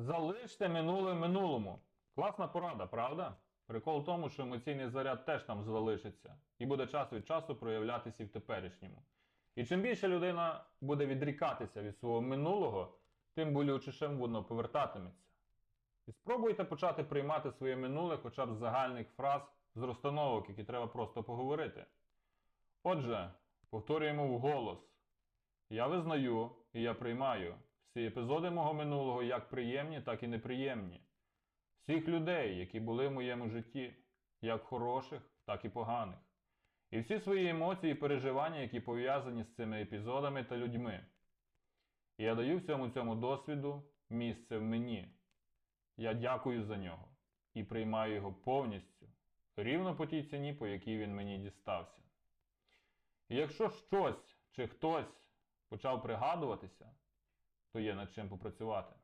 Залиште минуле минулому. Класна порада, правда? Прикол в тому, що емоційний заряд теж там залишиться і буде час від часу проявлятися і в теперішньому. І чим більше людина буде відрікатися від свого минулого, тим болючішим воно повертатиметься. І спробуйте почати приймати своє минуле хоча б з загальних фраз, з розстановок, які треба просто поговорити. Отже, повторюємо вголос. Я визнаю і я приймаю всі епізоди мого минулого як приємні, так і неприємні. Всіх людей, які були в моєму житті, як хороших, так і поганих. І всі свої емоції і переживання, які пов'язані з цими епізодами та людьми. І я даю всьому цьому досвіду місце в мені. Я дякую за нього і приймаю його повністю, рівно по тій ціні, по якій він мені дістався. І якщо щось чи хтось почав пригадуватися, то є над чим попрацювати.